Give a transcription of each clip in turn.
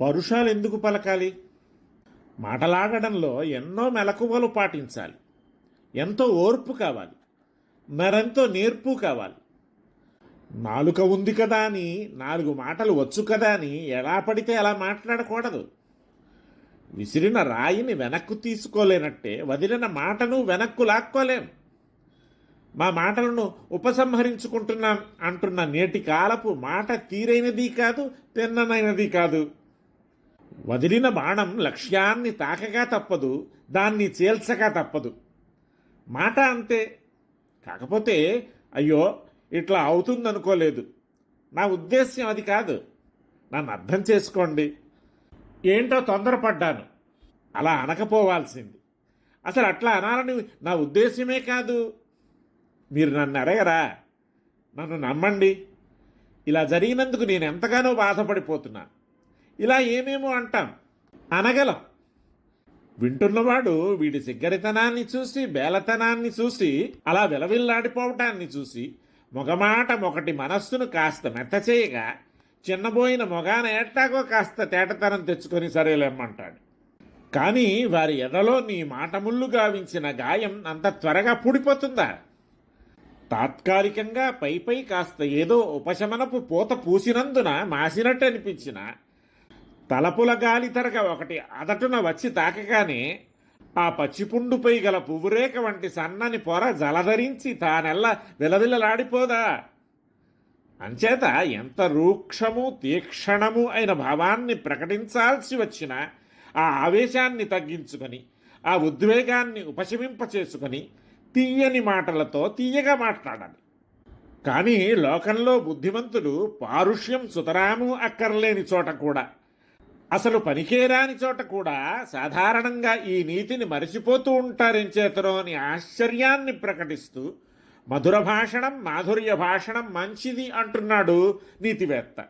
పరుషాలు ఎందుకు పలకాలి? మాటలాడడంలో ఎన్నో మెలకువలు పాటించాలి. ఎంతో ఓర్పు కావాలి. మరెంతో నేర్పు కావాలి. నాలుక ఉంది కదా అని నాలుగు మాటలు వచ్చు కదా అని ఎలా పడితే అలా మాట్లాడకూడదు. విసిరిన రాయిని వెనక్కు తీసుకోలేనట్టే వదిలిన మాటను వెనక్కు లాక్కోలేం. మా మాటలను ఉపసంహరించుకుంటున్నాం అంటున్న నేటి కాలపు మాట తీరైనది కాదు తిన్ననైనది కాదు. వదిలిన బాణం లక్ష్యాన్ని తాకగా తప్పదు దాన్ని చేల్చగా తప్పదు. మాట అంతే. కాకపోతే అయ్యో ఇట్లా అవుతుందనుకోలేదు. నా ఉద్దేశ్యం అది కాదు. నన్ను అర్థం చేసుకోండి. ఏంటో తొందరపడ్డాను. అలా అనకపోవాల్సింది. అసలు అట్లా అనాలని నా ఉద్దేశ్యమే కాదు. మీరు నన్ను అడగరా? నన్ను నమ్మండి. ఇలా జరిగినందుకు నేను ఎంతగానో బాధపడిపోతున్నా. ఇలా ఏమేమో అంటాం. అనగలం. వింటున్నవాడు వీడి సిగ్గరితనాన్ని చూసి బేలతనాన్ని చూసి అలా విలవిల్లాడిపోవటాన్ని చూసి మొగమాట మొకటి మనస్సును కాస్త మెత్తచేయగా చిన్నబోయిన మొగాన ఎట్టాగో కాస్త తేటతనం తెచ్చుకొని సరేలేమ్మంటాడు. కానీ వారి ఎదలో నీ మాటముళ్ళు గావించిన గాయం అంత త్వరగా పూడిపోతుందా? తాత్కాలికంగా పై పై కాస్త ఏదో ఉపశమనపు పూత పూసినందున మాసినట్టు అనిపించిన తలపుల గాలి తరగ ఒకటి అదటున వచ్చి తాకగానే ఆ పచ్చిపుండుపై గల పువ్వురేక వంటి సన్నని పొర జలధరించి తానెల్ల విలవిలలాడిపోదా? అంచేత ఎంత రూక్షము తీక్షణము అయిన భావాన్ని ప్రకటించాల్సి వచ్చిన ఆ ఆవేశాన్ని తగ్గించుకొని ఆ ఉద్వేగాన్ని ఉపశమింపచేసుకొని తీయని మాటలతో తీయగా మాట్లాడాలి. కానీ లోకంలో బుద్ధిమంతులు పారుష్యం సుతరాము అక్కర్లేని చోట కూడా అసలు పనికేరాని చోట కూడా సాధారణంగా ఈ నీతిని మరిచిపోతూ ఉంటారని చేతనో అని ఆశ్చర్యాన్ని ప్రకటిస్తూ మధుర భాషణం మాధుర్య భాషణం మంచిది అంటున్నాడు నీతివేత్త.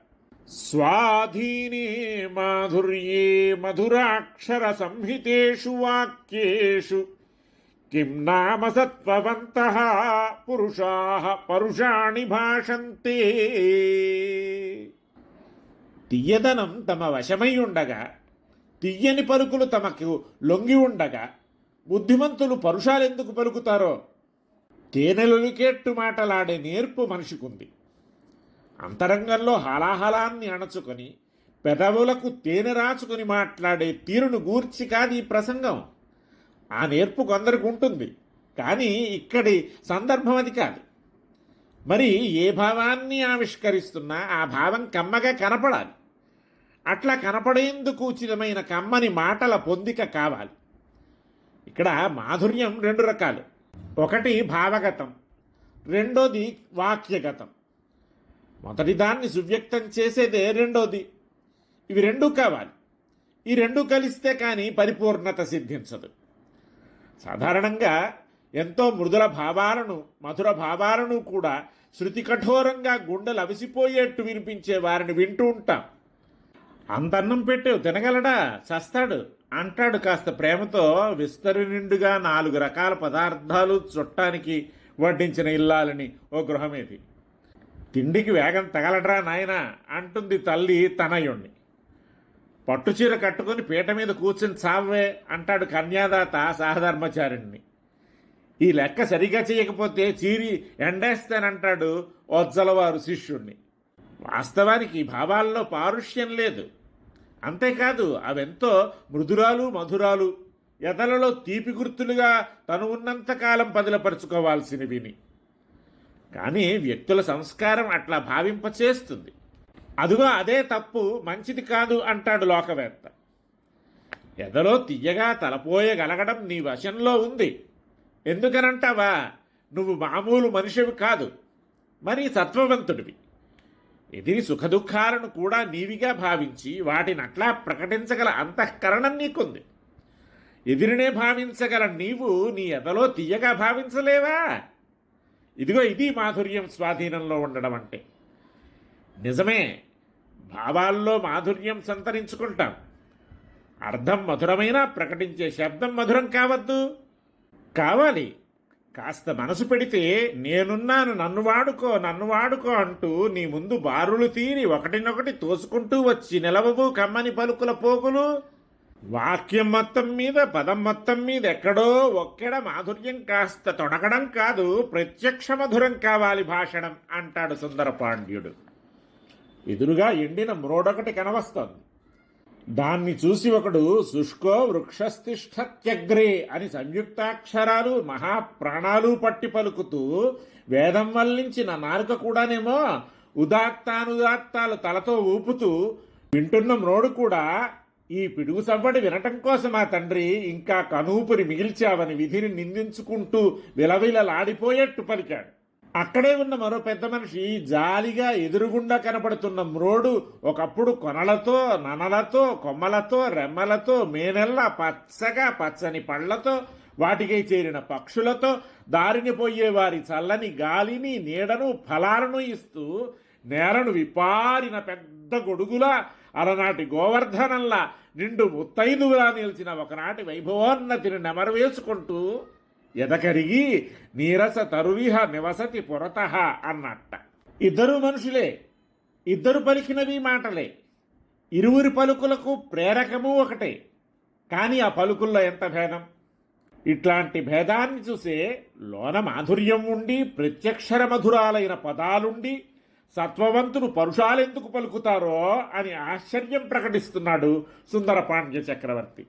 స్వాధీనే మాధుర్యే మధురాక్షర సంహితేషు వాక్యేషు. కిం నామ సత్వవంత పురుషా పరుషాణి భాషంతే. తియ్యదనం తమ వశమై ఉండగా తియ్యని పలుకులు తమకు లొంగి ఉండగా బుద్ధిమంతులు పరుషాలెందుకు పలుకుతారో? తేనెలొలికేట్టు మాటలాడే నేర్పు మనిషికుంది. అంతరంగంలో హలాహలాన్ని అణచుకొని పెదవులకు తేనె రాచుకుని మాట్లాడే తీరును గూర్చి కాదు ఈ ప్రసంగం. ఆ నేర్పు కొందరికి ఉంటుంది కానీ ఇక్కడి సందర్భం అది కాదు. మరి ఏ భావాన్ని ఆవిష్కరిస్తున్నా ఆ భావం కమ్మగా కనపడాలి. అట్లా కనపడేందుకు ఉచితమైన కమ్మని మాటల పొందిక కావాలి. ఇక్కడ మాధుర్యం రెండు రకాలు. ఒకటి భావగతం రెండోది వాక్యగతం. మొదటిదాన్ని సువ్యక్తం చేసేదే రెండోది. ఇవి రెండూ కావాలి. ఈ రెండు కలిస్తే కానీ పరిపూర్ణత సిద్ధించదు. సాధారణంగా ఎంతో మృదుల భావాలను మధుర భావాలను కూడా శృతి కఠోరంగా గుండెలు అవిసిపోయేట్టు వినిపించే వారిని వింటూ ఉంటాం. అందన్నం పెట్టేవు తినగలడా? చస్తాడు. అంటాడు కాస్త ప్రేమతో విస్తరి నిండుగా నాలుగు రకాల పదార్థాలు చుట్టానికి వడ్డించిన ఇల్లాలని ఓ గృహమేది తిండికి వేగం తగలడ్రా నాయనా అంటుంది తల్లి తనయుణ్ణి. పట్టుచీర కట్టుకొని పీట మీద కూర్చుని చావే అంటాడు కన్యాదాత సహధర్మచారిణ్ణి. ఈ లెక్క సరిగా చేయకపోతే చీరి ఎండేస్తానంటాడు వజ్జలవారు శిష్యుణ్ణి. వాస్తవానికి భావాల్లో పారుష్యం లేదు. అంతేకాదు అవెంతో మృదురాలు మధురాలు ఎదలలో తీపి గుర్తులుగా తను ఉన్నంతకాలం పదిలపరుచుకోవాల్సినవిని. కానీ వ్యక్తుల సంస్కారం అట్లా భావింపచేస్తుంది. అదుగో అదే తప్పు మంచిది కాదు అంటాడు లోకవేత్త. ఎదలో తీయగా తలపోయగలగడం నీ వశంలో ఉంది. ఎందుకనంటావా? నువ్వు మామూలు మనిషివి కాదు. మరి సత్వవంతుడివి. ఎదిరి సుఖదుఖాలను కూడా నీవిగా భావించి వాటిని అట్లా ప్రకటించగల అంతఃకరణం నీకుంది. ఎదిరినే భావించగల నీవు నీ ఎదలో తీయగా భావించలేవా? ఇదిగో ఇది మాధుర్యం స్వాధీనంలో ఉండడం అంటే. నిజమే భావాల్లో మాధుర్యం సంతరించుకుంటాం. అర్థం మధురమైన ప్రకటించే శబ్దం మధురం కావద్దు. కావాలి. కాస్త మనసు పెడితే నేనున్నాను నన్ను వాడుకో నన్ను వాడుకో అంటూ నీ ముందు బారులు తీరి ఒకటినొకటి తోసుకుంటూ వచ్చి నిలవవు కమ్మని పలుకుల పోగులు. వాక్యం మొత్తం మీద పదం మొత్తం మీద ఎక్కడో ఒక్కడ మాధుర్యం కాస్త తొడగడం కాదు ప్రత్యక్ష మధురం కావాలి భాషణం అంటాడు సుందర పాండ్యుడు ఎదురుగా ఎండిన మ్రోడొకటి కనవస్తోంది. దాన్ని చూసి ఒకడు శుష్కో వృక్షస్థిష్ఠత్యగ్రే అని సంయుక్తాక్షరాలు మహాప్రాణాలు పట్టి పలుకుతూ వేదం వల్లించిన నాలుక కూడానేమో ఉదాత్తానుదాత్తాలు తలతో ఊపుతూ వింటున్న మ్రోడు కూడా ఈ పిడుగు సవ్వడి వినటం కోసం ఆ తండ్రి ఇంకా కనూపురి మిగిల్చావని విధిని నిందించుకుంటూ విలవిలలాడిపోయేట్టు పలికాడు. అక్కడే ఉన్న మరో పెద్ద మనిషి జాలిగా ఎదురుగుండా కనపడుతున్న మ్రోడు ఒకప్పుడు కొనలతో ననలతో కొమ్మలతో రెమ్మలతో మేనెల్ల పచ్చగా పచ్చని పళ్ళతో వాటికై చేరిన పక్షులతో దారిని పోయే వారి చల్లని గాలిని నీడను ఫలాలను ఇస్తూ నేలను విపారిన పెద్ద గొడుగులా అలనాటి గోవర్ధనంలా నిండు ముత్తైదువులా నిలిచిన ఒకనాటి వైభవోన్నతిని నెమరు వేసుకుంటూ ఎదకరిగి నీరస తరువిహ నివసతి పురత అన్నట్ట. ఇద్దరు మనుషులే ఇద్దరు పలికినవి మాటలే. ఇరువురి పలుకులకు ప్రేరకము ఒకటే. కానీ ఆ పలుకుల్లో ఎంత భేదం? ఇట్లాంటి భేదాన్ని చూసే లోన మాధుర్యం ఉండి ప్రత్యక్షర మధురాలైన పదాలుండి సత్వవంతులు పరుషాలెందుకు పలుకుతారో అని ఆశ్చర్యం ప్రకటిస్తున్నాడు సుందర పాండ్య చక్రవర్తి.